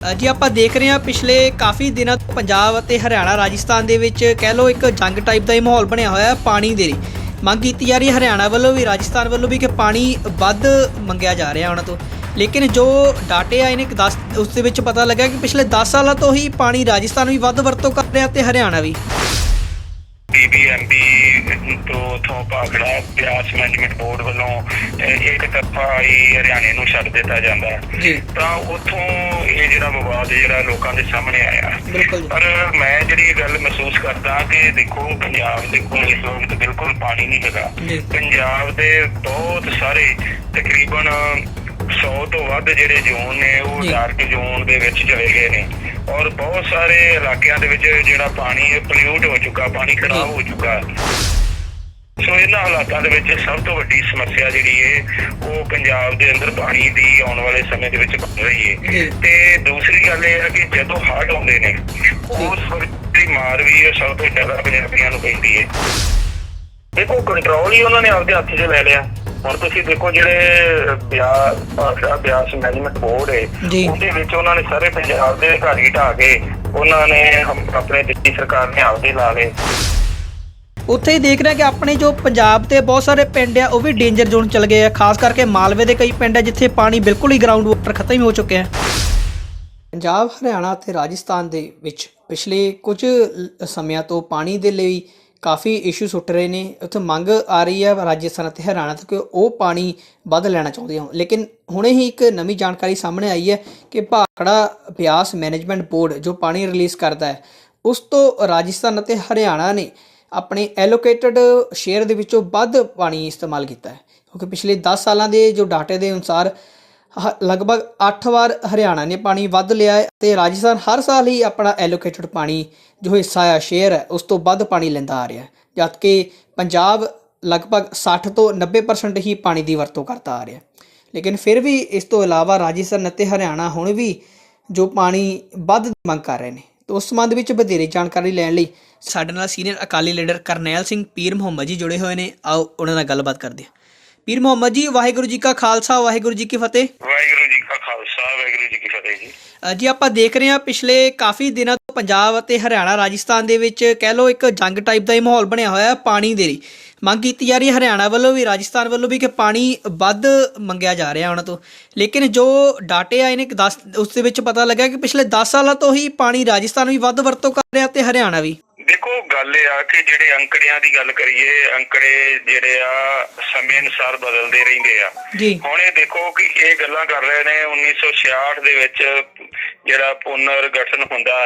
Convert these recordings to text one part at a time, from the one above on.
ਜੀ ਆਪਾਂ ਦੇਖ ਰਹੇ ਹਾਂ ਪਿਛਲੇ ਕਾਫੀ ਦਿਨਾਂ ਤੋਂ ਪੰਜਾਬ ਅਤੇ ਹਰਿਆਣਾ, ਰਾਜਸਥਾਨ ਦੇ ਵਿੱਚ ਕਹਿ ਲਓ ਇੱਕ ਜੰਗ ਟਾਈਪ ਦਾ ਹੀ ਮਾਹੌਲ ਬਣਿਆ ਹੋਇਆ ਹੈ ਪਾਣੀ ਦੇ ਲਈ। ਮੰਗ ਕੀਤੀ ਜਾ ਰਹੀ ਹੈ ਹਰਿਆਣਾ ਵੱਲੋਂ ਵੀ, ਰਾਜਸਥਾਨ ਵੱਲੋਂ ਵੀ ਕਿ ਪਾਣੀ ਵੱਧ ਮੰਗਿਆ ਜਾ ਰਿਹਾ ਉਹਨਾਂ ਤੋਂ। ਲੇਕਿਨ ਜੋ ਡਾਟੇ ਆਏ ਨੇ ਕਿ 10 ਉਸ ਦੇ ਵਿੱਚ ਪਤਾ ਲੱਗਾ ਕਿ ਪਿਛਲੇ 10 ਸਾਲਾਂ ਤੋਂ ਹੀ ਪਾਣੀ ਰਾਜਸਥਾਨ ਵੀ ਵੱਧ ਵਰਤੋਂ ਕਰ ਰਿਹਾ ਤੇ ਹਰਿਆਣਾ ਵੀ। ਬੀਬੀਐਮਬੀ ਤੋਂ ਤੋਂ ਭਾਖੜਾ ਬਿਆਸ ਮੈਨੇਜਮੈਂਟ ਬੋਰਡ ਵੱਲੋਂ ਇੱਕ ਤਰਫਾ ਹੀ ਹਰਿਆਣੇ ਨੂੰ ਛੱਡ ਦਿੱਤਾ ਜਾਂਦਾ ਹੈ ਜੀ ਤਾਂ ਉੱਥੋਂ ਇਹ ਜਿਹੜਾ ਵਿਵਾਦ ਜਿਹੜਾ ਲੋਕਾਂ ਦੇ ਸਾਹਮਣੇ ਆਇਆ। ਪਰ ਮੈਂ ਜਿਹੜੀ ਗੱਲ ਮਹਿਸੂਸ ਕਰਦਾ ਕਿ ਦੇਖੋ ਪੰਜਾਬ ਦੇ ਕੋਲ ਇਸ ਵਕਤ ਬਿਲਕੁਲ ਪਾਣੀ ਨਹੀਂ ਹੈਗਾ ਜੀ। ਪੰਜਾਬ ਦੇ ਬਹੁਤ ਸਾਰੇ ਤਕਰੀਬਨ 100 ਤੋਂ ਵੱਧ ਜਿਹੜੇ ਜ਼ੋਨ ਨੇ ਉਹ। ਡਾਰਕ ਜ਼ੋਨ ਦੇ ਵਿੱਚ ਚਲੇ ਗਏ ਨੇ ਔਰ ਬਹੁਤ ਸਾਰੇ ਇਲਾਕਿਆਂ ਦੇ ਵਿੱਚ ਜਿਹੜਾ ਪਾਣੀ ਹੈ ਪੋਲਿਊਟ ਹੋ ਚੁੱਕਾ ਪਾਣੀ ਖਰਾਬ। ਹੋ ਚੁੱਕਾ ਸੋ ਇਹਨਾਂ ਹਾਲਾਤਾਂ ਦੇ ਵਿੱਚ ਸਭ ਤੋਂ ਵੱਡੀ ਸਮੱਸਿਆ ਜਿਹੜੀ ਹੈ ਉਹ ਪੰਜਾਬ ਦੇ ਅੰਦਰ ਪਾਣੀ ਦੀ ਆਉਣ ਵਾਲੇ ਸਮੇਂ ਦੇ ਵਿੱਚ ਬਣ ਰਹੀ। ਹੈ ਤੇ ਦੂਸਰੀ ਗੱਲ ਇਹ ਹੈ ਕਿ ਜਦੋਂ ਹੜ੍ਹ ਆਉਂਦੇ ਨੇ ਉਸ ਵਕਤ ਦੀ ਮਾਰ ਵੀ ਇਹ ਸਭ ਤੋਂ ਜ਼ਿਆਦਾ ਪੰਜਾਬੀਆਂ ਨੂੰ ਪੈਂਦੀ ਹੈ ਦੇਖੋ ਕੰਟਰੋਲ ਹੀ ਉਹਨਾਂ ਨੇ ਆਪਦੇ ਹੱਥ 'ਚ ਲੈ ਲਿਆ ਹੁਣ ਤੁਸੀਂ ਦੇਖੋ ਜਿਹੜੇ ਬਿਆਸ ਬਿਆਸ ਮੈਨੇਜਮੈਂਟ ਬੋਰਡ ਹੈ ਜੀ। ਉਹਦੇ ਵਿੱਚ ਉਹਨਾਂ ਨੇ ਸਾਰੇ ਪੰਜਾਬ ਦੇ ਅਧਿਕਾਰੀ ਢਾ ਕੇ ਉਹਨਾਂ ਨੇ ਆਪਣੇ ਦਿੱਲੀ ਸਰਕਾਰ ਨੇ ਆਪਦੇ ਲਾ ਲਏ ਉੱਥੇ ਹੀ ਦੇਖ ਰਿਹਾ ਕਿ ਆਪਣੇ ਜੋ ਪੰਜਾਬ ਤੇ ਬਹੁਤ ਸਾਰੇ ਪਿੰਡ ਆ ਉਹ ਵੀ ਡੇਂਜਰ ਜ਼ੋਨ ਚਲ ਗਏ ਆ ਖਾਸ ਕਰਕੇ ਮਾਲਵੇ ਦੇ ਕਈ ਪਿੰਡ ਆ ਜਿੱਥੇ ਪਾਣੀ ਬਿਲਕੁਲ ਹੀ ਗਰਾਊਂਡ ਵਾਟਰ ਖਤਮ ਹੀ ਹੋ ਚੁੱਕਿਆ ਹੈ ਪੰਜਾਬ ਹਰਿਆਣਾ ਅਤੇ ਰਾਜਸਥਾਨ ਦੇ ਵਿੱਚ ਪਿਛਲੇ ਕੁਝ ਸਮਿਆਂ ਤੋਂ ਪਾਣੀ ਦੇ ਲਈ ਕਾਫੀ ਇਸ਼ੂਸ ਉੱਠ ਰਹੇ ਨੇ, ਉੱਥੇ ਮੰਗ ਆ ਰਹੀ ਹੈ ਰਾਜਸਥਾਨ ਅਤੇ ਹਰਿਆਣਾ ਤੋਂ ਕਿ ਉਹ ਪਾਣੀ ਵੱਧ ਲੈਣਾ ਚਾਹੁੰਦੇ ਹੋ ਲੇਕਿਨ ਹੁਣੇ ਹੀ ਇੱਕ ਨਵੀਂ ਜਾਣਕਾਰੀ ਸਾਹਮਣੇ ਆਈ ਹੈ ਕਿ ਭਾਖੜਾ ਬਿਆਸ ਮੈਨੇਜਮੈਂਟ ਬੋਰਡ ਜੋ ਪਾਣੀ ਰਿਲੀਜ਼ ਕਰਦਾ ਹੈ, ਉਸ ਤੋਂ ਰਾਜਸਥਾਨ ਅਤੇ ਹਰਿਆਣਾ ਨੇ ਆਪਣੇ ਐਲੋਕੇਟਡ ਸ਼ੇਅਰ ਦੇ ਵਿੱਚੋਂ ਵੱਧ ਪਾਣੀ ਇਸਤੇਮਾਲ ਕੀਤਾ ਹੈ। ਕਿਉਂਕਿ ਪਿਛਲੇ 10 ਸਾਲਾਂ ਦੇ ਜੋ ਡਾਟੇ ਦੇ ਅਨੁਸਾਰ ਲਗਭਗ 8 ਵਾਰ ਹਰਿਆਣਾ ਨੇ ਪਾਣੀ ਵੱਧ ਲਿਆ ਹੈ ਤੇ ਰਾਜਸਥਾਨ ਹਰ ਸਾਲ ਹੀ ਆਪਣਾ ਐਲੋਕੇਟਡ ਪਾਣੀ ਜੋ ਹਿੱਸਾ ਆ ਸ਼ੇਅਰ ਹੈ, ਉਸ ਤੋਂ ਵੱਧ ਪਾਣੀ ਲੈਂਦਾ ਆ ਰਿਹਾ ਜਦਕਿ ਪੰਜਾਬ ਲਗਭਗ 60 ਤੋਂ 90% ਹੀ ਪਾਣੀ ਦੀ ਵਰਤੋਂ ਕਰਦਾ ਆ ਰਿਹਾ ਲੇਕਿਨ ਫਿਰ ਵੀ ਇਸ ਤੋਂ ਇਲਾਵਾ ਰਾਜਸਥਾਨ ਅਤੇ ਹਰਿਆਣਾ ਹੁਣ ਵੀ ਜੋ ਪਾਣੀ ਵੱਧ ਦੀ ਮੰਗ ਕਰ ਰਹੇ ਨੇ। ਤੇ ਉਸ ਸੰਬੰਧ ਵਿੱਚ ਵਧੇਰੇ ਜਾਣਕਾਰੀ ਲੈਣ ਲਈ ਸਾਡੇ ਨਾਲ ਸੀਨੀਅਰ ਅਕਾਲੀ ਲੀਡਰ ਕਰਨੈਲ ਸਿੰਘ ਪੀਰ ਮੁਹੰਮਦ ਜੀ ਜੁੜੇ ਹੋਏ ਨੇ। ਆਓ ਉਹਨਾਂ ਨਾਲ ਗੱਲਬਾਤ ਕਰਦੇ ਹਾਂ। ਪੀਰ ਮੁਹੰਮਦ ਜੀ ਵਾਹਿਗੁਰੂ ਜੀ ਕਾ ਖਾਲਸਾ ਵਾਹਿਗੁਰੂ ਜੀ ਕੀ ਫਤਿਹ। ਵਾਹਿਗੁਰੂ ਜੀ ਕਾ ਖਾਲਸਾ ਵਾਹਿਗੁਰੂ ਜੀ ਕੀ ਫਤਿਹ ਜੀ। ਅ, ਜੀ ਆਪਾਂ ਦੇਖ ਰਹੇ ਹਾਂ ਪਿਛਲੇ ਕਾਫੀ ਦਿਨਾਂ ਤੋਂ ਪੰਜਾਬ ਅਤੇ ਹਰਿਆਣਾ ਰਾਜਸਥਾਨ ਦੇ ਵਿੱਚ ਕਹਿ ਲਓ ਇੱਕ ਜੰਗ ਟਾਈਪ ਦਾ ਹੀ ਮਾਹੌਲ ਬਣਿਆ ਹੋਇਆ ਹੈ ਪਾਣੀ ਦੇ ਲਈ। ਮੰਗ ਕੀਤੀ ਜਾ ਰਹੀ ਹੈ ਹਰਿਆਣਾ ਵੱਲੋਂ ਵੀ ਰਾਜਸਥਾਨ ਵੱਲੋਂ ਵੀ ਕਿ ਪਾਣੀ ਵੱਧ ਮੰਗਿਆ ਜਾ ਰਿਹਾ ਉਹਨਾਂ ਤੋਂ। ਲੇਕਿਨ ਜੋ ਡਾਟੇ ਆਏ ਨੇ ਕਿ 10 ਉਸ ਦੇ ਵਿੱਚ ਪਤਾ ਲੱਗਾ ਕਿ ਪਿਛਲੇ 10 ਸਾਲਾਂ ਤੋਂ ਹੀ ਪਾਣੀ ਰਾਜਸਥਾਨ ਵੀ ਵੱਧ ਵਰਤੋਂ ਕਰ ਰਿਹਾ ਤੇ ਹਰਿਆਣਾ ਵੀ। ਦੇਖੋ ਗੱਲ ਇਹ ਆ ਕਿ ਜਿਹੜੇ ਅੰਕੜਿਆਂ ਦੀ ਗੱਲ ਕਰੀਏ ਅੰਕੜੇ ਜਿਹੜੇ ਆ ਸਮੇਂ ਅਨੁਸਾਰ ਬਦਲਦੇ ਰਹਿੰਦੇ ਆ ਹੁਣ ਇਹ ਦੇਖੋ ਕਿ ਇਹ ਗੱਲਾਂ ਕਰ ਰਹੇ ਨੇ 1966 ਦੇ ਵਿੱਚ ਜਿਹੜਾ ਪੁਨਰ ਗਠਨ ਹੁੰਦਾ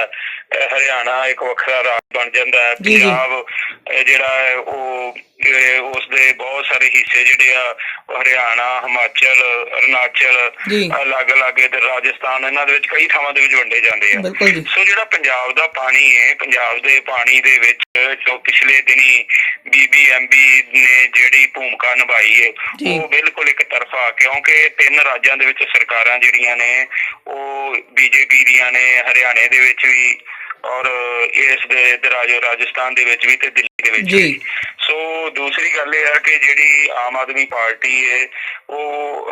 ਹਰਿਆਣਾ ਇੱਕ ਵੱਖਰਾ ਰਾਜ ਬਣ ਜਾਂਦਾ ਹੈ। ਪੰਜਾਬ ਜਿਹੜਾ ਉਹ ਉਸ ਦੇ ਬਹੁਤ ਸਾਰੇ ਹਿੱਸੇ ਜਿਹੜੇ ਆ ਹਰਿਆਣਾ ਹਿਮਾਚਲ ਅਰੁਣਾਚਲ ਜੀ। ਅਲੱਗ-ਅਲੱਗ ਇਧਰ ਰਾਜਸਥਾਨ ਇਹਨਾਂ ਦੇ ਵਿੱਚ ਕਈ ਥਾਵਾਂ ਦੇ ਵਿੱਚ ਵੰਡੇ ਜਾਂਦੇ ਆ ਸੋ ਜਿਹੜਾ ਪੰਜਾਬ ਦਾ ਪਾਣੀ ਹੈ ਪੰਜਾਬ ਦੇ ਪਾਣੀ ਦੇ ਵਿੱਚ ਜੋ ਪਿਛਲੇ ਦਿਨੀ ਬੀਬੀਐਮਬੀ ਨੇ ਜਿਹੜੀ ਭੂਮਿਕਾ ਨਿਭਾਈ ਹੈ। ਉਹ ਬਿਲਕੁਲ ਇੱਕ ਤਰਫਾ ਕਿਉਂਕਿ ਤਿੰਨ ਰਾਜਾਂ ਦੇ ਵਿੱਚ ਸਰਕਾਰਾਂ ਜਿਹੜੀਆਂ ਨੇ ਉਹ ਬੀਜੇਪੀ ਦੀਆਂ ਨੇ ਹਰਿਆਣੇ ਦੇ ਵਿੱਚ ਵੀ ਔਰ ਇਸ ਦੇ ਰਾਜੋ ਰਾਜਸਥਾਨ ਦੇ ਵਿੱਚ ਵੀ ਤੇ ਦੇ ਵਿੱਚ ਜੀ। ਸੋ ਦੂਸਰੀ ਗੱਲ ਇਹ ਹੈ ਕਿ ਜਿਹੜੀ ਆਮ ਆਦਮੀ ਪਾਰਟੀ ਹੈ ਉਹ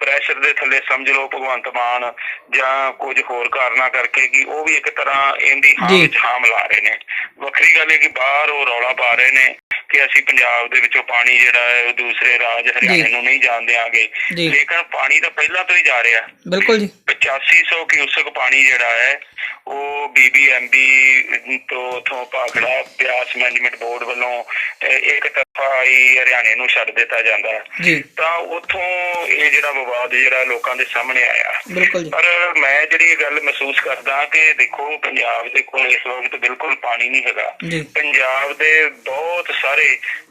ਪ੍ਰੈਸ਼ਰ ਦੇ ਥੱਲੇ ਸਮਝ ਲਓ ਭਗਵੰਤ ਮਾਨ ਜਾਂ ਕੁਝ ਹੋਰ ਕਾਰਨਾਂ ਕਰਕੇ ਕਿ ਉਹ ਵੀ ਇੱਕ ਤਰ੍ਹਾਂ ਇਹਦੀ ਹਾਂ। ਵਿੱਚ ਹਾਂ ਮਿਲਾ ਰਹੇ ਨੇ ਵੱਖਰੀ ਗੱਲ ਹੈ ਕਿ ਬਾਹਰ ਉਹ ਰੌਲਾ ਪਾ ਰਹੇ ਨੇ ਕਿ ਅਸੀਂ ਪੰਜਾਬ ਦੇ ਵਿੱਚੋਂ ਪਾਣੀ ਜਿਹੜਾ ਹੈ ਉਹ ਦੂਸਰੇ ਰਾਜ ਹਰਿਆਣੇ ਨੂੰ ਨਹੀਂ ਜਾਣ ਦਿਆਂਗੇ। ਜੀ। ਲੇਕਿਨ ਪਾਣੀ ਤਾਂ ਪਹਿਲਾਂ ਤੋਂ ਹੀ ਜਾ ਰਿਹਾ। ਬਿਲਕੁਲ ਜੀ। 8500 ਕਿਊਸਕ ਪਾਣੀ ਜਿਹੜਾ ਹੈ ਉਹ ਬੀਬੀਐਮਬੀ ਤੋਂ ਤੋਂ ਭਾਖੜਾ ਬਿਆਸ ਮੈਨੇਜਮੈਂਟ ਬੋਰਡ ਵੱਲੋਂ ਅਹ, ਇੱਕ ਤਰਫਾ ਹੀ ਹਰਿਆਣੇ ਨੂੰ ਛੱਡ ਦਿੱਤਾ ਜਾਂਦਾ ਹੈ। ਜੀ। ਤਾਂ ਉੱਥੋਂ ਇਹ ਜਿਹੜਾ ਵਿਵਾਦ ਜਿਹੜਾ ਲੋਕਾਂ ਦੇ ਸਾਹਮਣੇ ਆਇਆ। ਬਿਲਕੁਲ ਜੀ। ਪਰ ਮੈਂ ਜਿਹੜੀ ਇਹ ਗੱਲ ਮਹਿਸੂਸ ਕਰਦਾ ਕਿ ਦੇਖੋ ਪੰਜਾਬ ਦੇ ਕੋਲ ਇਸ ਵਕਤ ਬਿਲਕੁਲ ਪਾਣੀ ਨਹੀਂ ਹੈਗਾ। ਜੀ। ਪੰਜਾਬ ਦੇ ਬਹੁਤ ਸਾਰੇ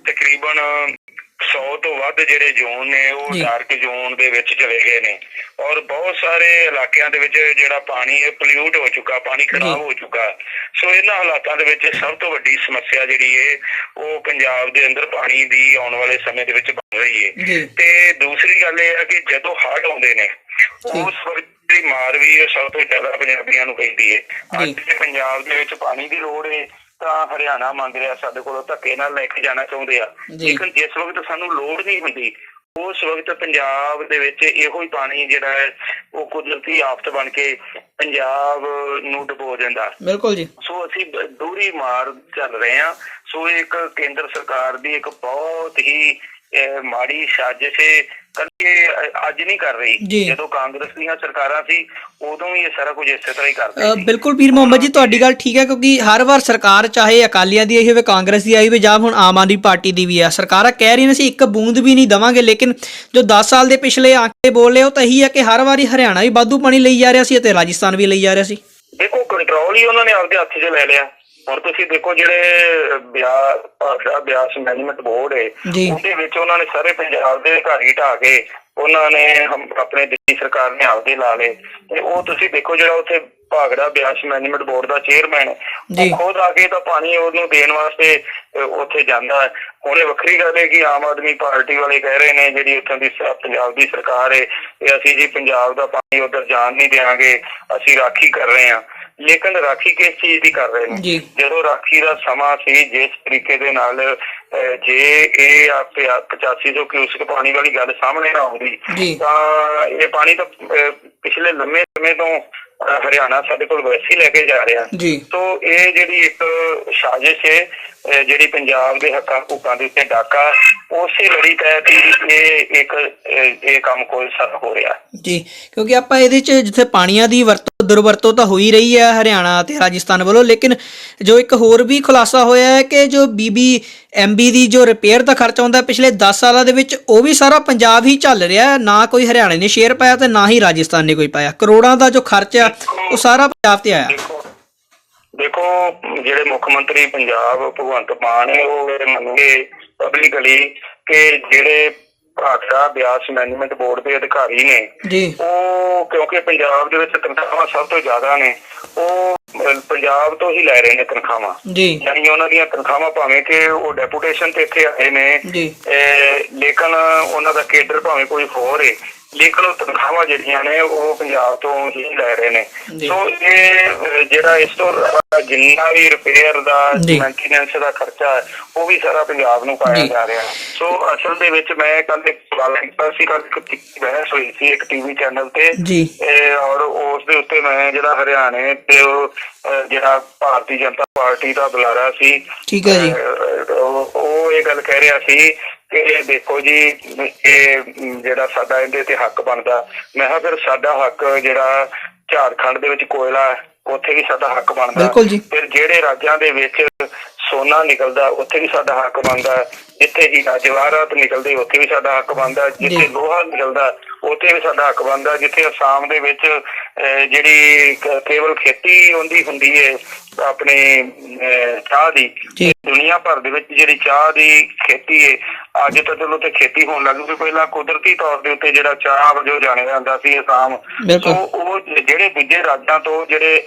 ਤਕਰੀਬਨ 100 ਤੋਂ ਵੱਧ ਜਿਹੜੇ ਜ਼ੋਨ ਨੇ ਉਹ। ਡਾਰਕ ਜ਼ੋਨ ਦੇ ਵਿੱਚ ਚਲੇ ਗਏ ਨੇ ਔਰ ਬਹੁਤ ਸਾਰੇ ਇਲਾਕਿਆਂ ਦੇ ਵਿੱਚ ਜਿਹੜਾ ਪਾਣੀ ਹੈ ਪੋਲਿਊਟ ਹੋ ਚੁੱਕਾ ਪਾਣੀ ਖਰਾਬ। ਹੋ ਚੁੱਕਾ ਸੋ ਇਹਨਾਂ ਹਾਲਾਤਾਂ ਦੇ ਵਿੱਚ ਸਭ ਤੋਂ ਵੱਡੀ ਸਮੱਸਿਆ ਜਿਹੜੀ ਹੈ ਉਹ ਪੰਜਾਬ ਦੇ ਅੰਦਰ ਪਾਣੀ ਦੀ ਆਉਣ ਵਾਲੇ ਸਮੇਂ ਦੇ ਵਿੱਚ ਬਣ ਰਹੀ ਹੈ ਤੇ ਦੂਸਰੀ ਗੱਲ ਇਹ ਹੈ ਕਿ ਜਦੋਂ ਹੜ੍ਹ ਆਉਂਦੇ ਨੇ ਉਸ ਵਕਤ ਦੀ ਮਾਰ ਵੀ ਸਭ ਤੋਂ ਜ਼ਿਆਦਾ ਪੰਜਾਬੀਆਂ ਨੂੰ ਪੈਂਦੀ ਹੈ। ਅੱਜ ਪੰਜਾਬ ਦੇ ਵਿੱਚ ਪਾਣੀ ਦੀ ਲੋੜ ਹੈ ਤਾਂ ਹਰਿਆਣਾ ਮੰਗ ਰਿਹਾ ਸਾਡੇ ਕੋਲੋਂ ਧੱਕੇ ਨਾਲ ਲੈ ਕੇ ਜਾਣਾ ਚਾਹੁੰਦੇ ਆ। ਲੇਕਿਨ ਜਿਸ ਵਕਤ ਸਾਨੂੰ ਲੋੜ ਨਹੀਂ ਹੁੰਦੀ ਉਸ ਵਕਤ ਪੰਜਾਬ ਦੇ ਵਿੱਚ ਇਹੋ ਹੀ ਪਾਣੀ ਜਿਹੜਾ ਹੈ ਉਹ ਕੁਦਰਤੀ ਆਫਤ ਬਣ ਕੇ ਪੰਜਾਬ ਨੂੰ ਡੁਬੋ ਦਿੰਦਾ ਬਿਲਕੁਲ ਜੀ। ਸੋ ਅਸੀਂ ਦੂਰੀ ਮਾਰ ਚੱਲ ਰਹੇ ਹਾਂ। ਸੋ ਇੱਕ ਕੇਂਦਰ ਸਰਕਾਰ ਦੀ ਇੱਕ ਬਹੁਤ ਹੀ ਅਹ, ਮਾੜੀ ਸਾਜ਼ਿਸ਼ ਕਦੇ ਅੱਜ ਨਹੀਂ ਕਰ। ਰਹੀ। ਜਦੋਂ ਕਾਂਗਰਸ ਦੀਆਂ ਸਰਕਾਰਾਂ ਸੀ ਉਦੋਂ ਵੀ ਇਹ ਸਾਰਾ ਕੁਝ ਇਸੇ ਤਰ੍ਹਾਂ ਹੀ ਕਰਦੇ ਸੀ। ਬਿਲਕੁਲ ਪੀਰ ਮੁਹੰਮਦ ਜੀ ਤੁਹਾਡੀ ਗੱਲ ਠੀਕ ਹੈ ਕਿਉਂਕਿ ਹਰ ਵਾਰ ਸਰਕਾਰ ਚਾਹੇ ਅਕਾਲੀਆਂ ਦੀ ਆਈ ਹੋਵੇ ਕਾਂਗਰਸ ਦੀ ਆਈ ਹੋਵੇ ਜਾਂ ਹੁਣ ਆਮ ਆਦਮੀ ਪਾਰਟੀ ਦੀ ਵੀ ਆ ਸਰਕਾਰਾਂ ਕਹਿ ਰਹੀਆਂ ਨੇ ਅਸੀਂ ਇੱਕ ਬੂੰਦ ਵੀ ਨਹੀਂ ਦਵਾਂਗੇ ਲੇਕਿਨ ਜੋ 10 ਸਾਲ ਦੇ ਪਿਛਲੇ ਆਂਕੜੇ ਬੋਲੇ ਉਹ ਤਾਂ ਇਹੀ ਹੈ ਕਿ ਹਰ ਵਾਰੀ ਹਰਿਆਣਾ ਵੀ ਵਾਧੂ ਪਾਣੀ ਲਈ ਜਾ ਰਿਹਾ ਸੀ ਅਤੇ ਰਾਜਸਥਾਨ ਵੀ ਲਈ ਜਾ ਰਿਹਾ ਸੀ। ਦੇਖੋ ਕੰਟਰੋਲ ਹੀ ਉਹਨਾਂ ਨੇ ਆਪਦੇ ਹੱਥ 'ਚ ਲੈ ਲਿਆ। ਹੁਣ ਤੁਸੀਂ ਦੇਖੋ ਜਿਹੜੇ ਬਿਆਸ ਭਾਸ਼ਾ ਬਿਆਸ ਮੈਨੇਜਮੈਂਟ ਬੋਰਡ ਹੈ। ਉਹਦੇ ਵਿੱਚ ਉਹਨਾਂ ਨੇ ਸਾਰੇ ਪੰਜਾਬ ਦੇ ਹੀ ਢਾਹ ਕੇ ਉਹਨਾਂ ਨੇ ਆਪਣੇ ਦਿੱਲੀ ਸਰਕਾਰ ਨੇ ਆਪਦੇ ਲਾ ਲਏ ਤੇ ਉਹ ਤੁਸੀਂ ਦੇਖੋ ਜਿਹੜਾ ਉੱਥੇ ਭਾਗੜਾ ਬਿਆਸ ਮੈਨੇਜਮੈਂਟ ਬੋਰਡ ਦਾ ਚੇਅਰਮੈਨ। ਉਹ ਖੁਦ ਆ ਕੇ ਤਾਂ ਪਾਣੀ ਉਹਨੂੰ ਦੇਣ ਵਾਸਤੇ ਉੱਥੇ ਜਾਂਦਾ ਹੈ ਇਹ ਵੱਖਰੀ ਗੱਲ ਹੈ ਕਿ ਆਮ ਆਦਮੀ ਪਾਰਟੀ ਵਾਲੇ ਕਹਿ ਰਹੇ ਨੇ ਜਿਹੜੀ ਉੱਥੋਂ ਦੀ ਪੰਜਾਬ ਦੀ ਸਰਕਾਰ ਹੈ ਇਹ ਅਸੀਂ ਜੀ ਪੰਜਾਬ ਦਾ ਪਾਣੀ ਉਧਰ ਜਾਣ ਨਹੀਂ ਦੇਵਾਂਗੇ ਅਸੀਂ ਰਾਖੀ ਕਰ ਰਹੇ ਹਾਂ ਲੇਕਿਨ ਰਾਖੀ ਕਿਸ ਚੀਜ਼ ਦੀ ਕਰ ਰਹੇ ਨੇ। ਜਦੋਂ ਰਾਖੀ ਦਾ ਸਮਾਂ ਸੀ ਜਿਸ ਤਰੀਕੇ ਦੇ ਨਾਲ ਜੇ ਇਹ ਆ 8500 ਕਿਊਸਕ ਪਾਣੀ ਵਾਲੀ ਗੱਲ ਸਾਹਮਣੇ ਆਉਂਦੀ। ਤਾਂ ਇਹ ਪਾਣੀ ਤਾਂ ਪਿਛਲੇ ਲੰਮੇ ਸਮੇਂ ਤੋਂ ਹਰਿਆਣਾ ਸਾਡੇ ਕੋਲ ਵੈਸੇ ਲੈ ਕੇ ਜਾ ਰਿਹਾ। ਸੋ ਇਹ ਜਿਹੜੀ ਇੱਕ ਸਾਜ਼ਿਸ਼ ਹੈ ਜਿਹੜੀ ਪੰਜਾਬ ਦੇ ਹੱਕਾਂ ਹਕੂਕਾਂ ਦੇ ਉੱਤੇ ਡਾਕਾ ਉਸੇ ਲੜੀ ਤਹਿਤ ਹੀ ਇਹ ਇੱਕ ਇਹ ਕੰਮ ਕੋਈ ਸਰ ਹੋ ਰਿਹਾ। ਜੀ ਕਿਉਂਕਿ ਆਪਾਂ ਇਹਦੇ 'ਚ ਜਿੱਥੇ ਪਾਣੀਆਂ ਦੀ ਵਰਤੋਂ ਦੁਰਵਰਤੋਂ ਤਾਂ ਹੋਈ ਰਹੀ ਹੈ ਹਰਿਆਣਾ ਤੇ ਰਾਜਸਥਾਨ ਵੱਲੋਂ ਲੇਕਿਨ ਜੋ ਇੱਕ ਹੋਰ ਵੀ ਖੁਲਾਸਾ ਹੋਇਆ ਹੈ ਕਿ ਜੋ ਬੀਬੀ ਐਮਬੀ ਦੀ ਜੋ ਰਿਪੇਅਰ ਦਾ ਖਰਚਾ ਹੁੰਦਾ ਪਿਛਲੇ 10 ਸਾਲਾਂ ਦੇ ਵਿੱਚ, ਉਹ ਵੀ ਸਾਰਾ ਪੰਜਾਬ ਹੀ ਚੱਲ ਰਿਹਾ ਨਾ ਕੋਈ ਹਰਿਆਣੇ ਨੇ ਸ਼ੇਅਰ ਪਾਇਆ ਤੇ ਨਾ ਹੀ ਰਾਜਸਥਾਨ ਨੇ ਕੋਈ ਪਾਇਆ। ਕਰੋੜਾਂ ਦਾ ਜੋ ਖਰਚ ਆ, ਉਹ ਸਾਰਾ ਪੰਜਾਬ ਤੇ ਆਇਆ। ਦੇਖੋ ਜਿਹੜੇ ਮੁੱਖ ਮੰਤਰੀ ਪੰਜਾਬ ਭਗਵੰਤ ਮਾਨ ਨੇ, ਉਹ ਇਹ ਮੰਗੇ ਪਬਲਿਕਲੀ ਕਿ ਜਿਹੜੇ ਭਾਖੜਾ ਬਿਆਸ ਮੈਨੇਜਮੈਂਟ ਬੋਰਡ ਦੇ ਅਧਿਕਾਰੀ ਨੇ। ਜੀ। ਉਹ ਕਿਉਂਕਿ ਪੰਜਾਬ ਦੇ ਵਿੱਚ ਤਨਖਾਹਾਂ ਸਭ ਤੋਂ ਜ਼ਿਆਦਾ ਨੇ ਉਹ ਪੰਜਾਬ ਤੋਂ ਹੀ ਲੈ ਰਹੇ ਨੇ ਤਨਖਾਹਾਂ। ਜੀ। ਯਾਨੀ ਉਹਨਾਂ ਦੀਆਂ ਤਨਖਾਹਾਂ ਭਾਵੇਂ ਕਿ ਉਹ ਡੈਪੂਟੇਸ਼ਨ ਤੇ ਇੱਥੇ ਆਏ ਨੇ ਜੀ। ਲੇਕਿਨ ਉਹਨਾਂ ਦਾ ਕੇਡਰ ਭਾਵੇਂ ਕੋਈ ਹੋਰ ਹੈ ਲੇਕਿਨ ਉਹ ਤਨਖਾਹਾਂ ਜਿਹੜੀਆਂ ਨੇ ਉਹ ਪੰਜਾਬ ਤੋਂ ਹੀ ਲੈ ਰਹੇ ਨੇ। ਸੋ ਇਹ ਜਿਹੜਾ ਇਸ ਤੋਂ ਜਿੰਨਾ ਵੀ ਰਿਪੇਅਰ ਦਾ। ਮੇਨਟੇਨੈਂਸ ਦਾ ਖਰਚਾ ਹੈ ਉਹ ਵੀ ਸਾਰਾ ਪੰਜਾਬ ਨੂੰ ਪਾਇਆ ਜੀ। ਰਿਹਾ ਸੋ ਅਸਲ ਦੇ ਵਿੱਚ ਮੈਂ ਕੱਲ ਇੱਕ ਸਵਾਲ ਕੀਤਾ ਸੀ ਕੱਲ ਇੱਕ ਬਹਿਸ ਹੋਈ ਸੀ ਇੱਕ ਟੀਵੀ ਚੈਨਲ ਤੇ ਔਰ ਉਸ ਦੇ ਉੱਤੇ ਮੈਂ ਜਿਹੜਾ ਹਰਿਆਣੇ ਤੇ ਉਹ ਜਿਹੜਾ ਭਾਰਤੀ ਜਨਤਾ ਪਾਰਟੀ ਦਾ ਬੁਲਾਰਾ ਸੀ ਠੀਕ ਹੈ ਜੀ। ਇਹ ਗੱਲ ਕਹਿ ਰਿਹਾ ਸੀ ਕਿ ਦੇਖੋ ਜੀ ਇਹ ਜਿਹੜਾ ਸਾਡਾ ਇਹਦੇ ਤੇ ਹੱਕ ਬਣਦਾ ਮੈਂ ਕਿਹਾ ਫਿਰ ਸਾਡਾ ਹੱਕ ਜਿਹੜਾ ਝਾਰਖੰਡ ਦੇ ਵਿੱਚ ਕੋਇਲਾ ਉੱਥੇ ਵੀ ਸਾਡਾ ਹੱਕ ਬਣਦਾ। ਫਿਰ ਜਿਹੜੇ ਰਾਜਾਂ ਦੇ ਵਿੱਚ ਸੋਨਾ ਨਿਕਲਦਾ ਉੱਥੇ ਵੀ ਸਾਡਾ ਹੱਕ ਬਣਦਾ। ਜਿੱਥੇ ਹੀ ਜਵਾਹਰਾਤ ਨਿਕਲਦੇ ਉੱਥੇ ਵੀ ਸਾਡਾ ਹੱਕ ਬਣਦਾ ਹੈ। ਜਿੱਥੇ। ਲੋਹਾ ਨਿਕਲਦਾ ਉੱਥੇ ਵੀ ਸਾਡਾ ਹੱਕ ਬਣਦਾ ਜਿੱਥੇ ਅਸਾਮ ਦੇ ਵਿੱਚ ਜਿਹੜੀ ਕੇਵਲ ਖੇਤੀ ਹੁੰਦੀ ਹੁੰਦੀ ਹੈ ਆਪਣੀ ਚਾਹ ਦੀ ਦੁਨੀਆ ਭਰ ਦੇ ਵਿੱਚ ਜਿਹੜੀ ਚਾਹ ਦੀ ਖੇਤੀ ਹੈ ਅੱਜ ਤਾਂ ਚਲੋ ਤੇ ਖੇਤੀ ਹੋਣ ਲੱਗ ਪਈ ਪਹਿਲਾਂ ਕੁਦਰਤੀ ਤੌਰ ਦੇ ਉੱਤੇ ਜਿਹੜਾ ਚਾਹ ਵਜੋਂ ਜਾਣਿਆ ਜਾਂਦਾ ਸੀ ਅਸਾਮ। ਸੋ ਉਹ ਜਿਹੜੇ ਦੂਜੇ ਰਾਜਾਂ ਤੋਂ ਜਿਹੜੇ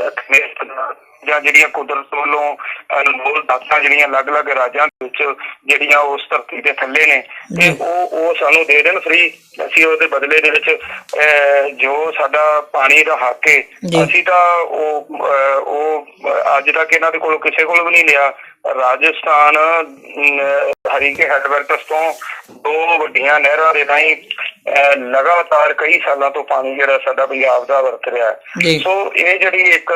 ਜਾਂ ਜਿਹੜੀਆਂ ਕੁਦਰਤ ਵੱਲੋਂ ਅਨਮੋਲ ਦਾਤਾਂ ਜਿਹੜੀਆਂ ਅਲੱਗ-ਅਲੱਗ ਰਾਜਾਂ ਦੇ ਵਿੱਚ ਜਿਹੜੀਆਂ ਉਸ ਧਰਤੀ ਦੇ ਥੱਲੇ ਨੇ ਤੇ। ਉਹ ਉਹ ਸਾਨੂੰ ਦੇ ਦੇਣ ਫ੍ਰੀ ਅਸੀਂ ਉਹਦੇ ਬਦਲੇ ਦੇ ਵਿੱਚ ਜੋ ਸਾਡਾ ਪਾਣੀ ਦਾ ਹੱਕ ਹੈ। ਅਸੀਂ ਤਾਂ ਉਹ ਉਹ ਅੱਜ ਤੱਕ ਇਹਨਾਂ ਦੇ ਕੋਲੋਂ ਕਿਸੇ ਕੋਲ ਵੀ ਨਹੀਂ ਲਿਆ ਰਾਜਸਥਾਨ ਹਰੀਕੇ ਹੈਡਵਰਕਸ ਤੋਂ ਦੋ ਵੱਡੀਆਂ ਨਹਿਰਾਂ ਦੇ ਰਾਹੀਂ ਲਗਾਤਾਰ ਕਈ ਸਾਲਾਂ ਤੋਂ ਪਾਣੀ ਜਿਹੜਾ ਸਾਡਾ ਪੰਜਾਬ ਦਾ ਵਰਤ ਰਿਹਾ ਹੈ। ਸੋ ਇਹ ਜਿਹੜੀ ਇੱਕ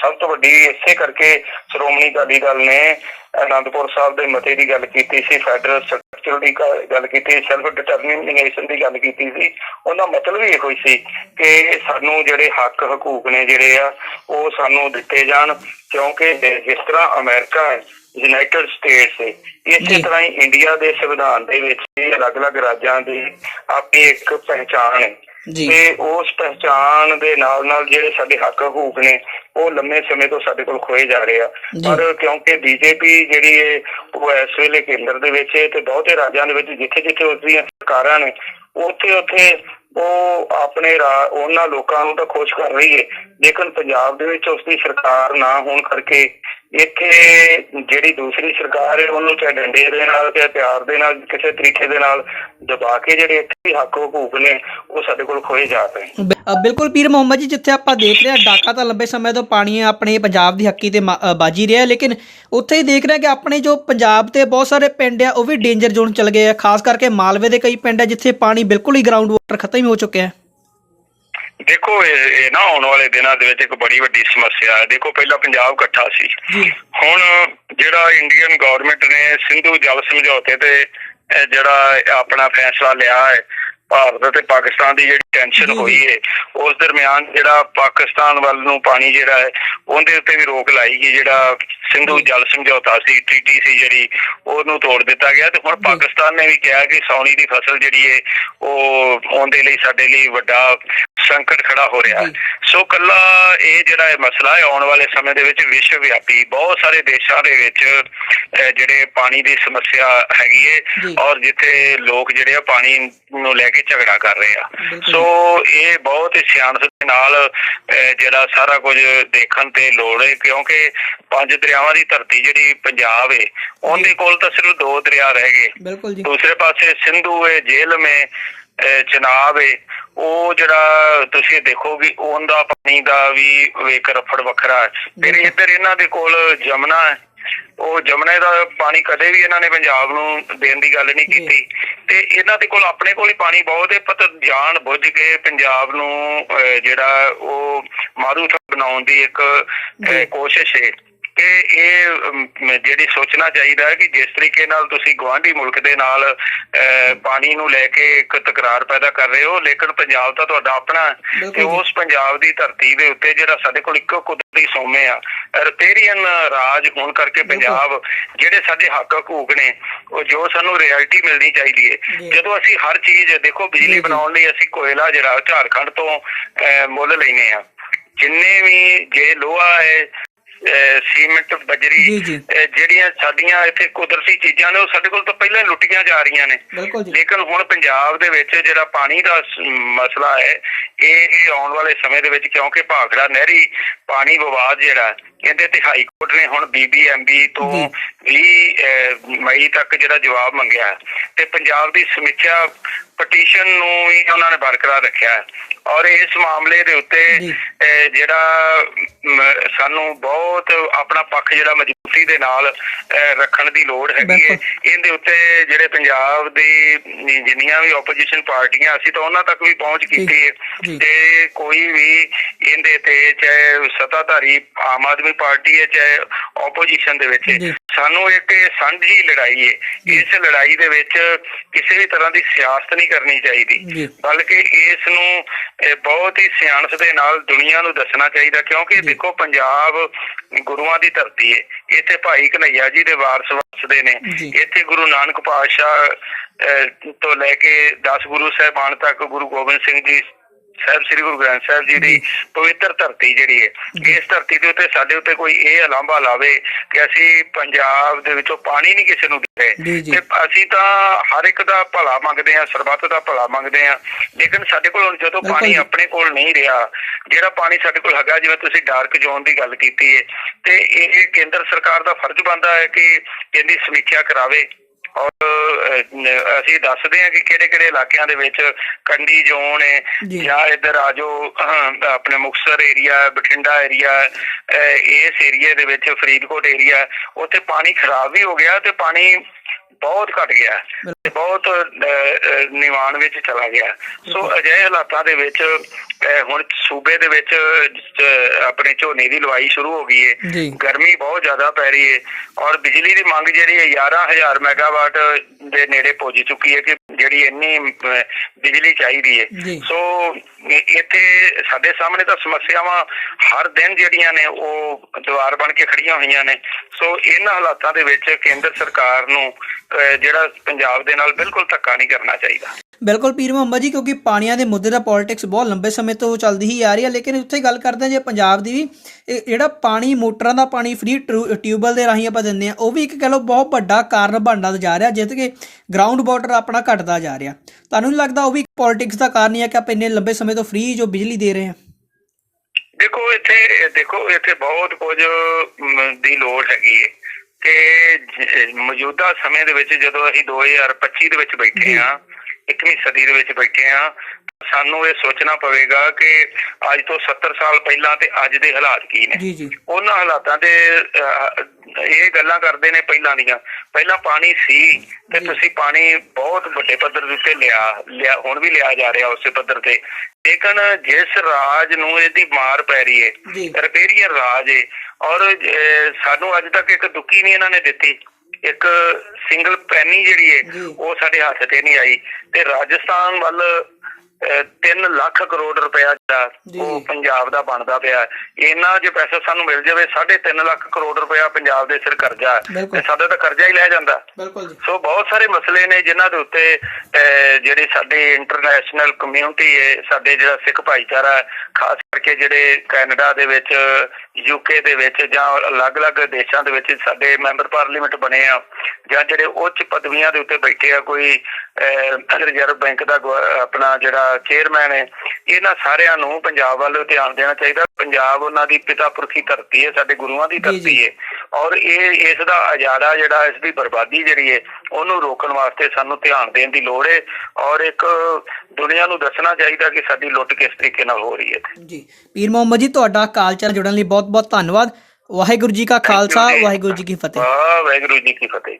ਸਭ ਤੋਂ ਵੱਡੀ ਇਸੇ ਕਰਕੇ ਸ਼੍ਰੋਮਣੀ ਅਕਾਲੀ ਦਲ ਨੇ ਅਨੰਦਪੁਰ ਸਾਹਿਬ ਦੇ ਮਤੇ ਦੀ ਗੱਲ ਕੀਤੀ ਸੀ ਫੈਡਰਲ ਸਟਰਕਚਰ ਦੀ ਗੱਲ ਕੀਤੀ ਸੈਲਫ ਡਿਟਰਮੀਨੇਸ਼ਨ ਦੀ ਗੱਲ ਕੀਤੀ ਸੀ। ਉਹਦਾ ਮਤਲਬ ਇਹੋ ਹੀ ਸੀ ਕਿ ਸਾਨੂੰ ਜਿਹੜੇ ਹੱਕ ਹਕੂਕ ਨੇ ਜਿਹੜੇ ਆ ਉਹ ਸਾਨੂੰ ਦਿੱਤੇ ਜਾਣ ਕਿਉਂਕਿ ਜਿਸ ਤਰ੍ਹਾਂ ਅਮਰੀਕਾ ਹੈ ਯੂਨਾਈਟਿਡ ਸਟੇਟਸ ਹੈ ਇਸੇ। ਤਰ੍ਹਾਂ ਹੀ ਇੰਡੀਆ ਦੇ ਸੰਵਿਧਾਨ ਦੇ ਵਿੱਚ ਵੀ ਅਲੱਗ-ਅਲੱਗ ਰਾਜਾਂ ਦੀ ਆਪਣੀ ਇੱਕ ਪਹਿਚਾਣ ਹੈ। ਤੇ ਉਸ ਪਹਿਚਾਣ ਦੇ ਨਾਲ ਨਾਲ ਜਿਹੜੇ ਸਾਡੇ ਹੱਕ ਹਕੂਕ ਨੇ ਉਹ ਲੰਮੇ ਸਮੇਂ ਤੋਂ ਸਾਡੇ ਕੋਲ ਖੋਏ ਜਾ ਰਹੇ ਆ। ਪਰ ਕਿਉਂਕਿ ਬੀਜੇਪੀ ਜਿਹੜੀ ਹੈ ਉਹ ਇਸ ਵੇਲੇ ਕੇਂਦਰ ਦੇ ਵਿੱਚ ਹੈ ਤੇ ਬਹੁਤੇ ਰਾਜਾਂ ਦੇ ਵਿੱਚ ਜਿੱਥੇ ਜਿੱਥੇ ਉਸ ਦੀਆਂ ਸਰਕਾਰਾਂ ਨੇ ਉੱਥੇ ਉੱਥੇ ਉਹ ਆਪਣੇ ਉਹਨਾਂ ਲੋਕਾਂ ਨੂੰ ਤਾਂ ਖੁਸ਼ ਕਰ ਰਹੀ ਹੈ ਲੇਕਿਨ ਪੰਜਾਬ ਦੇ ਵਿੱਚ ਉਸ ਦੀ ਸਰਕਾਰ ਨਾ ਹੋਣ ਕਰਕੇ ਇੱਥੇ ਜਿਹੜੀ ਦੂਸਰੀ ਸਰਕਾਰ ਹੈ, ਉਹਨੂੰ ਚਾਹੇ ਡੰਡੇ ਦੇ ਨਾਲ, ਚਾਹੇ ਪਿਆਰ ਦੇ ਨਾਲ, ਕਿਸੇ ਤਰੀਕੇ ਦੇ ਨਾਲ ਦਬਾ ਕੇ ਜਿਹੜੇ ਇੱਥੇ ਹੱਕ ਹਕੂਕ ਨੇ, ਉਹ ਸਾਡੇ ਕੋਲ ਖੋਏ ਜਾ ਪਏ ਬਿਲਕੁਲ ਪੀਰ ਮੁਹੰਮਦ ਜੀ, ਜਿੱਥੇ ਆਪਾਂ ਦੇਖ ਰਹੇ ਹਾਂ, ਡਾਕਾ ਤਾਂ ਲੰਬੇ ਸਮੇਂ ਤੋਂ ਪਾਣੀ ਆਪਣੇ ਪੰਜਾਬ ਦੀ ਹੱਕੀ ਤੇ ਬਾਜੀ ਰਿਹਾ ਲੇਕਿਨ ਉੱਥੇ ਹੀ ਦੇਖ ਰਹੇ ਕਿ ਆਪਣੇ ਜੋ ਪੰਜਾਬ ਤੇ ਬਹੁਤ ਸਾਰੇ ਪਿੰਡ ਆ, ਉਹ ਵੀ ਡੇਂਜਰ ਜ਼ੋਨ ਚਲ ਗਏ ਆ, ਖਾਸ ਕਰਕੇ ਮਾਲਵੇ ਦੇ ਕਈ ਪਿੰਡ ਆ, ਜਿੱਥੇ ਪਾਣੀ ਬਿਲਕੁਲ ਹੀ ਗਰਾਊਂਡ ਵਾਟਰ ਖਤਮ ਹੀ ਹੋ ਚੁੱਕਿਆ ਹੈ। ਦੇਖੋ ਇਹ ਇਹ ਨਾ ਆਉਣ ਵਾਲੇ ਦਿਨਾਂ ਦੇ ਵਿੱਚ ਇੱਕ ਬੜੀ ਵੱਡੀ ਸਮੱਸਿਆ ਹੈ। ਦੇਖੋ ਪਹਿਲਾਂ ਪੰਜਾਬ ਇਕੱਠਾ ਸੀ। ਹੁਣ ਜਿਹੜਾ ਇੰਡੀਅਨ ਗਵਰਨਮੈਂਟ ਨੇ ਸਿੰਧੂ ਜਲ ਸਮਝੌਤੇ ਤੇ ਜਿਹੜਾ ਆਪਣਾ ਫੈਸਲਾ ਲਿਆ ਹੈ ਭਾਰਤ ਤੇ ਪਾਕਿਸਤਾਨ ਦੀ ਜਿਹੜੀ ਟੈਨਸ਼ਨ। ਹੋਈ ਹੈ ਉਸ ਦਰਮਿਆਨ ਜਿਹੜਾ ਪਾਕਿਸਤਾਨ ਵੱਲ ਨੂੰ ਪਾਣੀ ਜਿਹੜਾ ਹੈ ਉਹਦੇ ਉੱਤੇ ਵੀ ਰੋਕ ਲਾਈ ਗਈ ਜਿਹੜਾ ਸਿੰਧੂ। ਜਲ ਸਮਝੌਤਾ ਸੀ ਟ੍ਰੀਟੀ ਸੀ ਜਿਹੜੀ ਉਹਨੂੰ ਤੋੜ ਦਿੱਤਾ ਗਿਆ ਤੇ ਹੁਣ। ਪਾਕਿਸਤਾਨ ਨੇ ਵੀ ਕਿਹਾ ਕਿ ਸੌਣੀ ਦੀ ਫਸਲ ਜਿਹੜੀ ਹੈ ਉਹ ਉਹਦੇ ਲਈ ਸਾਡੇ ਲਈ ਵੱਡਾ ਸੰਕਟ ਖੜਾ ਹੋ ਰਿਹਾ ਹੈ। ਸੋ ਕੱਲਾ ਇਹ ਜਿਹੜਾ ਇਹ ਮਸਲਾ ਹੈ ਆਉਣ ਵਾਲੇ ਸਮੇਂ ਦੇ ਵਿੱਚ ਵਿਸ਼ਵ ਵਿਆਪੀ ਬਹੁਤ ਸਾਰੇ ਦੇਸ਼ਾਂ ਦੇ ਵਿੱਚ ਜਿਹੜੇ ਪਾਣੀ ਦੀ ਸਮੱਸਿਆ ਹੈਗੀ। ਹੈ ਔਰ ਜਿੱਥੇ ਲੋਕ ਜਿਹੜੇ ਆ ਪਾਣੀ ਨੂੰ ਲੈ ਕੇ ਝਗੜਾ ਕਰ ਰਹੇ ਆ। ਸੋ ਇਹ ਬਹੁਤ ਹੀ ਸਿਆਣਪ ਦੇ ਨਾਲ ਜਿਹੜਾ ਸਾਰਾ ਕੁਝ ਦੇਖਣ ਤੇ ਲੋੜ ਹੈ ਕਿਉਂਕਿ ਪੰਜ ਦਰਿਆਵਾਂ ਦੀ ਧਰਤੀ ਜਿਹੜੀ ਪੰਜਾਬ ਹੈ ਉਹਦੇ। ਕੋਲ ਤਾਂ ਸਿਰਫ ਦੋ ਦਰਿਆ ਰਹਿ ਗਏ ਦੂਸਰੇ ਪਾਸੇ ਸਿੰਧੂ ਜੇਲਮ ਹੈ ਅਹ ਚਨਾਬ ਹੈ ਉਹ ਜਿਹੜਾ ਤੁਸੀਂ ਦੇਖੋਗੇ ਉਹਦਾ ਪਾਣੀ ਦਾ ਵੀ ਵੇਖ ਰਫੜ ਵੱਖਰਾ ਹੈ ਫਿਰ। ਇੱਧਰ ਇਹਨਾਂ ਦੇ ਕੋਲ ਜਮਨਾ ਹੈ ਉਹ ਜਮਨੇ ਦਾ ਪਾਣੀ ਕਦੇ ਵੀ ਇਹਨਾਂ ਨੇ ਪੰਜਾਬ ਨੂੰ ਦੇਣ ਦੀ ਗੱਲ ਨਹੀਂ। ਕੀਤੀ ਤੇ ਇਹਨਾਂ ਦੇ ਕੋਲ ਆਪਣੇ ਕੋਲ ਹੀ ਪਾਣੀ ਬਹੁਤ ਹੈ ਪਤ ਜਾਣ ਬੁੱਝ ਕੇ ਪੰਜਾਬ ਨੂੰ ਜਿਹੜਾ ਉਹ ਮਾਰੂਥ ਬਣਾਉਣ ਦੀ ਇੱਕ। ਕੋਸ਼ਿਸ਼ ਹੈ ਕਿ ਇਹ ਜਿਹੜੀ ਸੋਚਣਾ ਚਾਹੀਦਾ ਹੈ ਕਿ ਜਿਸ ਤਰੀਕੇ ਨਾਲ ਤੁਸੀਂ ਗਵਾਂਢੀ ਮੁਲਕ ਦੇ ਨਾਲ ਪਾਣੀ ਨੂੰ ਲੈ ਕੇ ਇੱਕ ਤਕਰਾਰ ਪੈਦਾ ਕਰ ਰਹੇ ਹੋ ਲੇਕਿਨ ਪੰਜਾਬ ਤਾਂ ਤੁਹਾਡਾ ਆਪਣਾ ਤੇ। ਉਸ ਪੰਜਾਬ ਦੀ ਧਰਤੀ ਦੇ ਉੱਤੇ ਜਿਹੜਾ ਸਾਡੇ ਕੋਲ ਇੱਕੋ ਕੁਦਰਤੀ ਸੋਮੇ ਆ ਰਤੇਰੀਅਨ ਰਾਜ ਹੋਣ ਕਰਕੇ ਪੰਜਾਬ ਜਿਹੜੇ ਸਾਡੇ ਹੱਕ ਹਕੂਕ ਨੇ ਉਹ ਜੋ ਸਾਨੂੰ ਰਿਐਲਿਟੀ ਮਿਲਣੀ ਚਾਹੀਦੀ। ਹੈ ਜਦੋਂ ਅਸੀਂ ਹਰ ਚੀਜ਼ ਦੇਖੋ ਬਿਜਲੀ। ਬਣਾਉਣ ਲਈ ਅਸੀਂ ਕੋਇਲਾ ਜਿਹੜਾ ਝਾਰਖੰਡ ਤੋਂ ਮੁੱਲ ਲੈਨੇ ਆ ਜਿੰਨੇ ਵੀ ਜੇ ਲੋਹਾ ਹੈ ਸੀਮੈਂਟ ਬਜਰੀ ਜਿਹੜੀਆਂ ਸਾਡੀਆਂ ਇੱਥੇ ਕੁਦਰਤੀ ਚੀਜ਼ਾਂ ਨੇ ਉਹ ਸਾਡੇ ਕੋਲ ਤਾਂ ਪਹਿਲਾਂ ਹੀ ਲੁੱਟੀਆਂ ਜਾ ਰਹੀਆਂ ਨੇ। ਲੇਕਿਨ ਹੁਣ ਪੰਜਾਬ ਦੇ ਵਿੱਚ ਜਿਹੜਾ ਪਾਣੀ ਦਾ ਮਸਲਾ ਹੈ ਇਹ ਆਉਣ ਵਾਲੇ ਸਮੇਂ ਦੇ ਵਿੱਚ ਕਿਉਂਕਿ ਭਾਖੜਾ ਨਹਿਰੀ ਪਾਣੀ ਵਿਵਾਦ ਜਿਹੜਾ ਇਹਦੇ ਤੇ ਹਾਈ ਕੋਰਟ ਨੇ ਹੁਣ ਬੀਬੀਐਮਬੀ ਤੋਂ ਜੀ। 20 ਮਈ ਤੱਕ ਜਿਹੜਾ ਜਵਾਬ ਮੰਗਿਆ। ਤੇ ਪੰਜਾਬ ਦੀ ਸਮੀਖਿਆ ਪਟੀਸ਼ਨ ਨੂੰ ਵੀ ਉਹਨਾਂ ਨੇ ਬਰਕਰਾਰ ਰੱਖਿਆ। ਔਰ ਇਸ ਮਾਮਲੇ ਦੇ ਉੱਤੇ ਜਿਹੜਾ ਸਾਨੂੰ ਬਹੁਤ ਆਪਣਾ ਪੱਖ ਜਿਹੜਾ ਮਜ਼ਬੂਤੀ ਦੇ ਨਾਲ ਰੱਖਣ ਦੀ ਲੋੜ ਹੈਗੀ ਹੈ। ਇਹਦੇ ਉੱਤੇ ਜਿਹੜੇ ਪੰਜਾਬ ਦੀ ਜਿੰਨੀਆਂ ਵੀ ਆਪੋਜੀਸ਼ਨ ਪਾਰਟੀਆਂ ਅਸੀਂ ਤਾਂ ਉਹਨਾਂ ਤੱਕ ਵੀ ਪਹੁੰਚ ਕੀਤੀ ਹੈ। ਤੇ ਕੋਈ ਵੀ ਇਹਦੇ ਤੇ ਚਾਹੇ ਸੱਤਾਧਾਰੀ ਆਮ ਆਦਮੀ ਪਾਰਟੀ ਹੈ ਚਾਹੇ ਆਪੋਜੀਸ਼ਨ ਦੇ ਵਿੱਚ। ਸਾਨੂੰ ਇੱਕ ਸਾਂਝੀ ਲੜਾਈ ਹੈ। ਇਸ ਲੜਾਈ ਦੇ ਵਿੱਚ ਕਿਸੇ ਵੀ ਤਰ੍ਹਾਂ ਦੀ ਸਿਆਸਤ ਨਹੀਂ ਕਰਨੀ ਚਾਹੀਦੀ। ਬਲਕਿ ਇਸ ਨੂੰ ਇਹ ਬਹੁਤ ਹੀ ਸਿਆਣਪ ਦੇ ਨਾਲ ਦੁਨੀਆ ਨੂੰ ਦੱਸਣਾ ਚਾਹੀਦਾ ਕਿਉਂਕਿ। ਦੇਖੋ ਪੰਜਾਬ ਗੁਰੂਆਂ ਦੀ ਧਰਤੀ ਹੈ ਇੱਥੇ ਭਾਈ ਕਨਈਆ ਜੀ ਦੇ ਵਾਰਸ ਵਸਦੇ ਨੇ। ਇੱਥੇ ਗੁਰੂ ਨਾਨਕ ਪਾਤਸ਼ਾਹ ਤੋਂ ਲੈ ਕੇ 10 ਗੁਰੂ ਸਾਹਿਬਾਨ ਤੱਕ ਗੁਰੂ ਗੋਬਿੰਦ ਸਿੰਘ ਜੀ ਸਾਹਿਬ ਸ੍ਰੀ ਗੁਰੂ ਗ੍ਰੰਥ ਸਾਹਿਬ ਜੀ ਦੀ। ਪਵਿੱਤਰ ਧਰਤੀ ਜਿਹੜੀ ਹੈ। ਇਸ ਧਰਤੀ ਦੇ ਉੱਤੇ ਸਾਡੇ ਉੱਤੇ ਕੋਈ ਇਹ ਅਲਾਂਭਾ ਲਾਵੇ ਕਿ ਅਸੀਂ ਪੰਜਾਬ ਦੇ ਵਿੱਚੋਂ ਪਾਣੀ ਨਹੀਂ ਕਿਸੇ ਨੂੰ ਦੇ ਰਹੇ। ਤੇ ਅਸੀਂ ਤਾਂ ਹਰ ਇੱਕ ਦਾ ਭਲਾ ਮੰਗਦੇ ਹਾਂ ਸਰਬੱਤ ਦਾ ਭਲਾ ਮੰਗਦੇ ਹਾਂ ਲੇਕਿਨ ਸਾਡੇ ਕੋਲ ਹੁਣ ਜਦੋਂ ਪਾਣੀ। ਆਪਣੇ ਕੋਲ ਨਹੀਂ ਰਿਹਾ ਜਿਹੜਾ ਪਾਣੀ ਸਾਡੇ ਕੋਲ ਹੈਗਾ ਜਿਵੇਂ ਤੁਸੀਂ ਡਾਰਕ ਜ਼ੋਨ ਦੀ ਗੱਲ ਕੀਤੀ ਹੈ ਤੇ ਇਹ ਕੇਂਦਰ ਸਰਕਾਰ ਦਾ ਫਰਜ਼ ਬਣਦਾ ਹੈ ਕਿ ਇਹਦੀ ਸਮੀਖਿਆ ਕਰਾਵੇ ਔਰ ਅਸੀਂ ਦੱਸਦੇ ਹਾਂ ਕਿ ਕਿਹੜੇ ਕਿਹੜੇ ਇਲਾਕਿਆਂ ਦੇ ਵਿੱਚ ਕੰਡੀ ਜ਼ੋਨ ਹੈ ਜੀ। ਇੱਧਰ ਆ ਜੋ ਅਹ, ਆਪਣੇ ਮੁਕਤਸਰ ਏਰੀਆ ਬਠਿੰਡਾ ਏਰੀਆ ਇਸ ਏਰੀਆ ਦੇ ਵਿੱਚ ਫਰੀਦਕੋਟ ਏਰੀਆ ਉੱਥੇ ਪਾਣੀ ਖਰਾਬ ਵੀ ਹੋ ਗਿਆ ਤੇ ਪਾਣੀ ਬਹੁਤ ਘਟ ਗਿਆ। ਤੇ ਬਹੁਤ ਨਿਵਾਨ ਵਿੱਚ ਚਲਾ ਗਿਆ। ਸੋ ਅਜਿਹੇ ਹਾਲਾਤਾਂ ਦੇ ਵਿੱਚ ਹੁਣ ਸੂਬੇ ਦੇ ਵਿੱਚ ਆਪਣੇ ਝੋਨੇ ਦੀ ਲਵਾਈ ਸ਼ੁਰੂ ਹੋ ਗਈ ਹੈ ਗਰਮੀ ਬਹੁਤ ਜ਼ਿਆਦਾ ਪੈ ਰਹੀ ਹੈ ਔਰ ਬਿਜਲੀ ਦੀ ਮੰਗ ਜਿਹੜੀ ਹੈ 11000 ਮੈਗਾਵਾਟ ਦੇ ਨੇੜੇ ਪਹੁੰਚ ਚੁੱਕੀ ਹੈ ਕਿ ਜਿਹੜੀ ਇੰਨੀ ਬਿਜਲੀ ਚਾਹੀਦੀ ਹੈ। ਸੋ ਇੱਥੇ ਸਾਡੇ ਸਾਹਮਣੇ ਤਾਂ ਸਮੱਸਿਆਵਾਂ ਹਰ ਦਿਨ ਜਿਹੜੀਆਂ ਨੇ ਉਹ ਦੀਵਾਰ ਬਣ ਕੇ ਖੜੀਆਂ ਹੋਈਆਂ ਨੇ। ਸੋ ਇਹਨਾਂ ਹਾਲਾਤਾਂ ਦੇ ਵਿੱਚ ਕੇਂਦਰ ਸਰਕਾਰ ਨੂੰ ਜਿਹੜਾ ਪੰਜਾਬ ਦੇ ਨਾਲ ਬਿਲਕੁਲ ਧੱਕਾ ਨਹੀਂ ਕਰਨਾ ਚਾਹੀਦਾ। ਬਿਲਕੁਲ ਪੀਰ ਮੁਹੰਮਦ ਜੀ, ਕਿਉਂਕਿ ਪਾਣੀਆਂ ਦੇ ਮੁੱਦੇ ਦਾ ਪੋਲਿਟਿਕਸ ਬਹੁਤ ਲੰਬੇ ਸਮੇਂ ਤੋਂ ਚੱਲਦੀ ਹੀ ਆ ਰਹੀ ਹੈ। ਲੇਕਿਨ ਉੱਥੇ ਗੱਲ ਕਰਦੇ ਜੇ ਪੰਜਾਬ ਦੀ ਵੀ ਜਿਹੜਾ ਪਾਣੀ, ਮੋਟਰਾਂ ਦਾ ਪਾਣੀ ਫ੍ਰੀ ਟਿਊਬਲ ਦੇ ਰਾਹੀਂ ਆਪਾਂ ਦਿੰਦੇ ਆ ਉਹ ਵੀ ਇੱਕ ਕਹ ਲਓ ਬਹੁਤ ਵੱਡਾ ਕਾਰਨ ਬਣਦਾ ਜਾ ਰਿਹਾ ਜਿੱਤ ਕੇ ਗਰਾਊਂਡ ਵਾਟਰ ਆਪਣਾ ਘਟਦਾ ਜਾ ਰਿਹਾ। ਤੁਹਾਨੂੰ ਨਹੀਂ ਲੱਗਦਾ ਉਹ ਵੀ ਪੋਲਿਟਿਕਸ ਦਾ ਕਾਰਨ ਹੀ ਹੈ ਕਿ ਆਪਾਂ ਇੰਨੇ ਲੰਬੇ ਸਮੇਂ ਤੋਂ ਫ੍ਰੀ ਜੋ ਬਿਜਲੀ ਦੇ ਰਹੇ ਹਾਂ ਦੇਖੋ ਇੱਥੇ ਦੇਖੋ ਇੱਥੇ ਬਹੁਤ ਕੁਝ ਦੀ ਲੋੜ ਹੈਗੀ ਹੈ ਕਿ ਜ- ਮੌਜੂਦਾ ਸਮੇਂ ਦੇ ਵਿੱਚ ਜਦੋਂ ਅਸੀਂ 2025 ਦੇ ਵਿੱਚ ਬੈਠੇ ਜੀ। ਹਾਂ 21ਵੀਂ ਸਦੀ ਦੇ ਵਿੱਚ ਬੈਠੇ ਹਾਂ। ਸਾਨੂੰ ਇਹ ਸੋਚਣਾ ਪਵੇਗਾ ਕਿ ਅੱਜ ਤੋਂ 70 ਸਾਲ ਪਹਿਲਾਂ ਤੇ ਅੱਜ ਦੇ ਹਾਲਾਤ ਕੀ ਨੇ। ਜੀ ਜੀ। ਉਹਨਾਂ ਹਾਲਾਤਾਂ ਦੇ ਇਹ ਗੱਲਾਂ ਕਰਦੇ ਨੇ ਪਹਿਲਾਂ ਦੀਆਂ। ਪਹਿਲਾਂ ਪਾਣੀ ਸੀ ਤੇ। ਤੁਸੀਂ ਪਾਣੀ ਬਹੁਤ ਵੱਡੇ ਪੱਧਰ ਦੇ ਉੱਤੇ ਲਿਆ ਲਿਆ ਹੁਣ ਵੀ ਲਿਆ ਜਾ ਰਿਹਾ ਉਸੇ ਪੱਧਰ ਤੇ। ਲੇਕਿਨ ਜਿਸ ਰਾਜ ਨੂੰ ਇਹਦੀ ਮਾਰ ਪੈ ਰਹੀ ਹੈ ਜੀ। ਰਿਪੇਰੀਅਨ ਰਾਜ ਹੈ ਔਰ ਸਾਨੂੰ ਅੱਜ ਤੱਕ ਇੱਕ ਦੁੱਕੀ ਨਹੀਂ ਇਹਨਾਂ ਨੇ ਦਿੱਤੀ। ਇੱਕ ਸਿੰਗਲ ਪੈਨੀ ਜਿਹੜੀ ਹੈ। ਉਹ ਸਾਡੇ ਹੱਥ ਤੇ ਨਹੀਂ ਆਈ ਤੇ ਰਾਜਸਥਾਨ ਵੱਲ 3 ਲੱਖ ਕਰੋੜ ਰੁਪਇਆ ਜੀ, ਉਹ। ਪੰਜਾਬ ਦਾ ਬਣਦਾ ਪਿਆ ਇੰਨਾ ਜੇ ਪੈਸਾ ਸਾਨੂੰ ਮਿਲ ਜਾਵੇ 3.5 ਲੱਖ ਕਰੋੜ ਰੁਪਇਆ ਪੰਜਾਬ ਦੇ ਸਿਰ ਕਰਜ਼ਾ। ਤੇ ਸਾਡਾ ਤਾਂ ਕਰਜ਼ਾ ਹੀ ਲੈ ਜਾਂਦਾ। ਸੋ ਬਹੁਤ ਸਾਰੇ ਮਸਲੇ ਨੇ ਜਿਨ੍ਹਾਂ ਦੇ ਉੱਤੇ ਜਿਹੜੀ ਸਾਡੀ ਇੰਟਰਨੈਸ਼ਨਲ ਕਮਿਊਨਿਟੀ ਹੈ ਸਾਡੇ ਜਿਹੜਾ ਸਿੱਖ ਭਾਈਚਾਰਾ ਖਾਸ ਕਰਕੇ ਜਿਹੜੇ ਕੈਨੇਡਾ ਦੇ ਵਿੱਚ ਯੂਕੇ ਦੇ ਵਿੱਚ ਜਾਂ ਅਲੱਗ-ਅਲੱਗ ਦੇਸ਼ਾਂ ਦੇ ਵਿੱਚ ਸਾਡੇ ਮੈਂਬਰ ਪਾਰਲੀਮੈਂਟ ਬਣੇ ਆ ਜਾਂ ਜਿਹੜੇ ਉੱਚ ਪਦਵੀਆਂ ਦੇ ਉੱਤੇ ਬੈਠੇ ਆ ਕੋਈ ਰਿਜ਼ਰਵ ਬੈਂਕ ਦਾ ਆਪਣਾ ਜਿਹੜਾ ਚੇਅਰਮੈਨ ਹੈ ਇਹਨਾਂ ਸਾਰਿਆਂ ਨੂੰ ਪੰਜਾਬ ਵੱਲ ਧਿਆਨ ਦੇਣਾ ਚਾਹੀਦਾ। ਪੰਜਾਬ ਉਹਨਾਂ ਦੀ ਪਿਤਾ ਪੁਰਖੀ ਧਰਤੀ ਹੈ ਸਾਡੇ ਗੁਰੂਆਂ ਦੀ। ਧਰਤੀ ਹੈ। ਔਰ ਇਹ ਇਸ ਦਾ ਅਜਾੜਾ ਜਿਹੜਾ ਇਸ ਦੀ ਬਰਬਾਦੀ ਜਿਹੜੀ ਹੈ ਉਹਨੂੰ ਰੋਕਣ ਵਾਸਤੇ ਸਾਨੂੰ ਧਿਆਨ ਦੇਣ ਦੀ ਲੋੜ ਹੈ। ਔਰ ਇੱਕ ਦੁਨੀਆ ਨੂੰ ਦੱਸਣਾ ਚਾਹੀਦਾ ਕਿ ਸਾਡੀ ਲੁੱਟ ਕਿਸ ਤਰੀਕੇ ਨਾਲ ਹੋ ਰਹੀ ਹੈ ਜੀ। ਪੀਰ ਮੁਹੰਮਦ ਜੀ ਤੁਹਾਡਾ ਕਾਲ ਚੈਨਲ ਜੁੜਨ ਲਈ ਬਹੁਤ ਬਹੁਤ ਧੰਨਵਾਦ। ਵਾਹਿਗੁਰੂ ਜੀ ਕਾ ਖਾਲਸਾ। ਵਾਹਿਗੁਰੂ ਜੀ ਕੀ ਫਤਿਹ। ਵਾਹ ਵਾਹਿਗੁਰੂ ਜੀ ਕੀ ਫਤਿਹ।